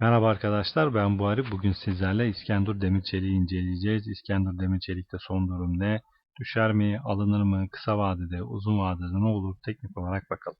Merhaba arkadaşlar ben Buhari. Bugün sizlerle İskendur Demirçelik'i inceleyeceğiz. İskendur Demirçelik'te son durum ne? Düşer mi? Alınır mı? Kısa vadede, uzun vadede ne olur? Teknik olarak bakalım.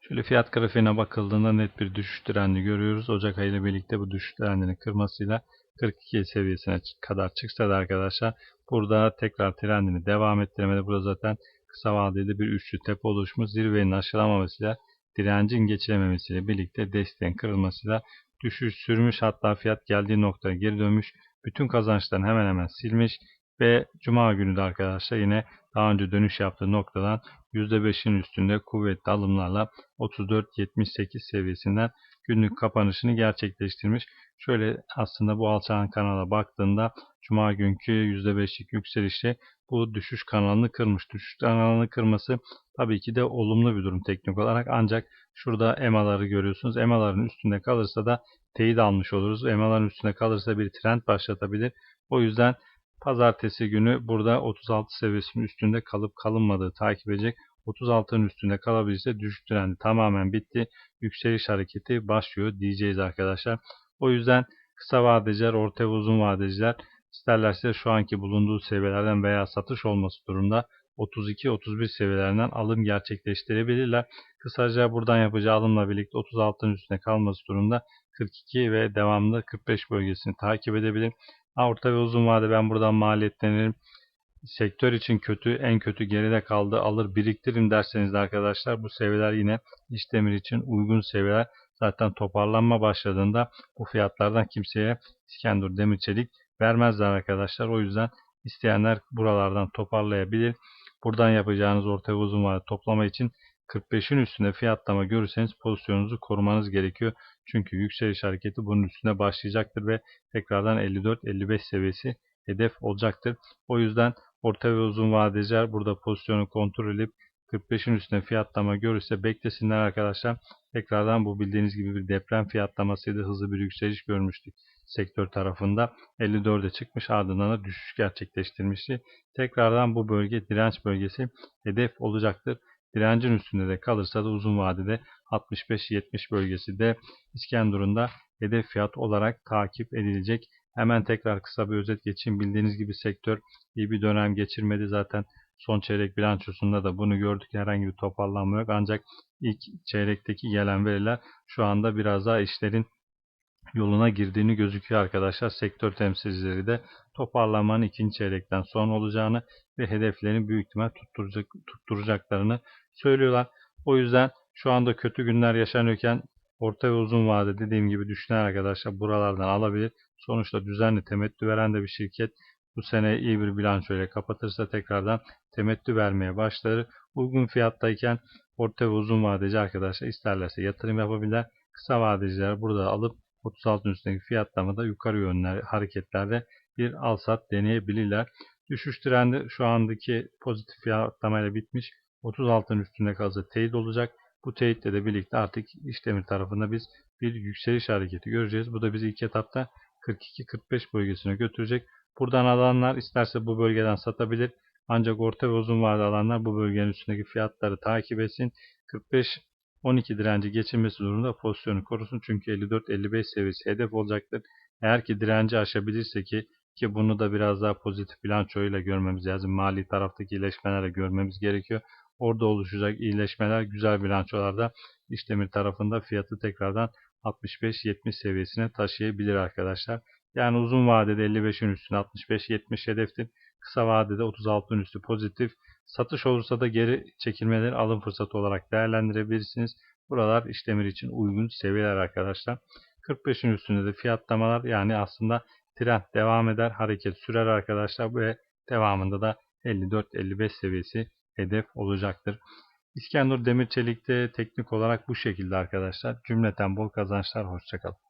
Şöyle fiyat grafiğine bakıldığında net bir düşüş trendi görüyoruz. Ocak ayı birlikte bu düşüş trendini kırmasıyla 42 seviyesine kadar çıksa da arkadaşlar burada tekrar trendini devam ettiremedi. Burada zaten kısa vadede bir üçlü tepe oluşmuş. Zirvenin aşılamamasıyla direncin geçilememesiyle birlikte desteğin kırılmasıyla düşüş sürmüş hatta fiyat geldiği noktaya geri dönmüş. Bütün kazançlarını hemen hemen silmiş ve Cuma günü de arkadaşlar yine daha önce dönüş yaptığı noktadan %5'in üstünde kuvvetli alımlarla 34.78 seviyesinden günlük kapanışını gerçekleştirmiş. Şöyle aslında bu alçalan kanala baktığında Cuma günkü %5'lik yükselişte bu düşüş kanalını kırmış. Düşüş kanalını kırması tabii ki de olumlu bir durum teknik olarak ancak şurada EMA'ları görüyorsunuz. EMA'ların üstünde kalırsa da teyit almış oluruz. EMA'ların üstünde kalırsa bir trend başlatabilir. O yüzden pazartesi günü burada 36 seviyesinin üstünde kalıp kalınmadığı takip edecek. 36'nın üstünde kalabilirse düşüş trendi tamamen bitti. Yükseliş hareketi başlıyor diyeceğiz arkadaşlar. O yüzden kısa vadeciler, orta ve uzun vadeciler isterlerse şu anki bulunduğu seviyelerden veya satış olması durumda 32-31 seviyelerinden alım gerçekleştirebilirler. Kısaca buradan yapacağı alımla birlikte 36'nın üstüne kalması durumda 42 ve devamlı 45 bölgesini takip edebilir. Orta ve uzun vade ben buradan maliyetlenirim. Sektör için kötü, en kötü geride kaldı. Alır biriktirin derseniz de arkadaşlar bu seviyeler yine iş demir için uygun seviyeler. Zaten toparlanma başladığında bu fiyatlardan kimseye İskendur Demir Çelik vermezler arkadaşlar. O yüzden isteyenler buralardan toparlayabilir. Buradan yapacağınız orta ve uzun vade toplama için 45'in üstünde fiyatlama görürseniz pozisyonunuzu korumanız gerekiyor. Çünkü yükseliş hareketi bunun üstüne başlayacaktır ve tekrardan 54-55 seviyesi hedef olacaktır. O yüzden orta ve uzun vadeciler burada pozisyonu kontrol edip 45'in üstüne fiyatlama görürse beklesinler arkadaşlar. Tekrardan bu bildiğiniz gibi bir deprem fiyatlamasıydı. Hızlı bir yükseliş görmüştük sektör tarafında. 54'e çıkmış ardından da düşüş gerçekleştirmişti. Tekrardan bu bölge direnç bölgesi hedef olacaktır. Direncin üstünde de kalırsa da uzun vadede 65-70 bölgesi de İskenderun'da da hedef fiyat olarak takip edilecek. Hemen tekrar kısa bir özet geçeyim. Bildiğiniz gibi sektör iyi bir dönem geçirmedi. Zaten son çeyrek bilançosunda da bunu gördük. Herhangi bir toparlanma yok. Ancak ilk çeyrekteki gelen veriler şu anda biraz daha işlerin yoluna girdiğini gözüküyor arkadaşlar. Sektör temsilcileri de toparlamanın ikinci çeyrekten sonra olacağını ve hedeflerini büyük ihtimal tutturacak, tutturacaklarını söylüyorlar. O yüzden şu anda kötü günler yaşanıyorken orta ve uzun vade dediğim gibi düşünen arkadaşlar buralardan alabilir. Sonuçta düzenli temettü veren de bir şirket bu sene iyi bir bilançoyla kapatırsa tekrardan temettü vermeye başlar. Uygun fiyattayken orta ve uzun vadeci arkadaşlar isterlerse yatırım yapabilirler. Kısa vadeciler burada alıp 36'ın üstündeki fiyatlamada yukarı yönler hareketlerde bir al sat deneyebilirler. Düşüş trendi şu andaki pozitif fiyatlamayla bitmiş. 36'ın üstünde kalırsa teyit olacak. Bu teyitle de birlikte artık işlemir tarafında biz bir yükseliş hareketi göreceğiz. Bu da bizi ilk etapta 42-45 bölgesine götürecek. Buradan alanlar isterse bu bölgeden satabilir. Ancak orta ve uzun vadeli alanlar bu bölgenin üstündeki fiyatları takip etsin. 45 12 direnci geçilmesi durumunda pozisyonu korusun. Çünkü 54-55 seviyesi hedef olacaktır. Eğer ki direnci aşabilirse ki ki bunu da biraz daha pozitif bilançoyla görmemiz lazım. Mali taraftaki iyileşmelerle görmemiz gerekiyor. Orada oluşacak iyileşmeler güzel bilançolarda işlemir tarafında fiyatı tekrardan 65-70 seviyesine taşıyabilir arkadaşlar. Yani uzun vadede 55'in üstüne 65-70 hedeftir. Kısa vadede 36'ın üstü pozitif. Satış olursa da geri çekilmeleri alım fırsatı olarak değerlendirebilirsiniz. Buralar işlemir için uygun seviyeler arkadaşlar. 45'in üstünde de fiyatlamalar yani aslında trend devam eder, hareket sürer arkadaşlar ve devamında da 54-55 seviyesi hedef olacaktır. İskendur Demir Çelik'te teknik olarak bu şekilde arkadaşlar. Cümleten bol kazançlar, hoşçakalın.